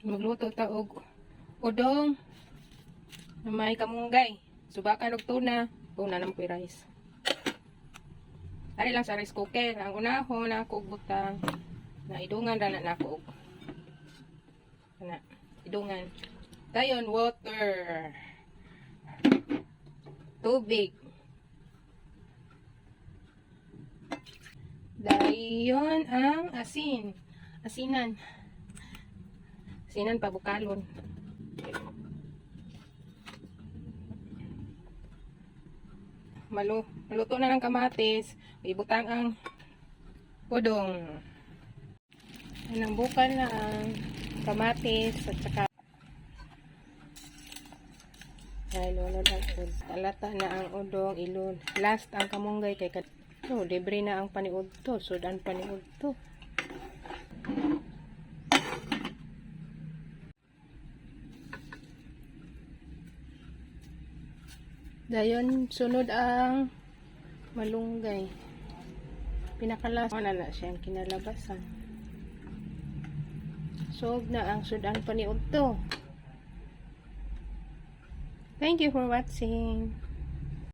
Magluto ta og udong na may kamunggay. Subakan og tuna. Tuna ng puy rice. Ari lang sa rice cooker. Ang unahon na ako og butang. Na idungan na nako og. Na, idungan. Dayon water. Tubig. Dayon ang asin. Asinan. Asinan pabukalon. Malu maluto na ng kamatis. Ibutang ang udong. Inambukan na ang kamatis at saka ay lolo na ud. Talata na ang udong ilon. Last ang kamunggay kay kat to, libre na ang paniud to. Sudan paniud to. Dayon, sunod ang malunggay. Pinakalas, ano na siya ang kinalabasan. Sog na ang sudan paniud to. Thank you for watching.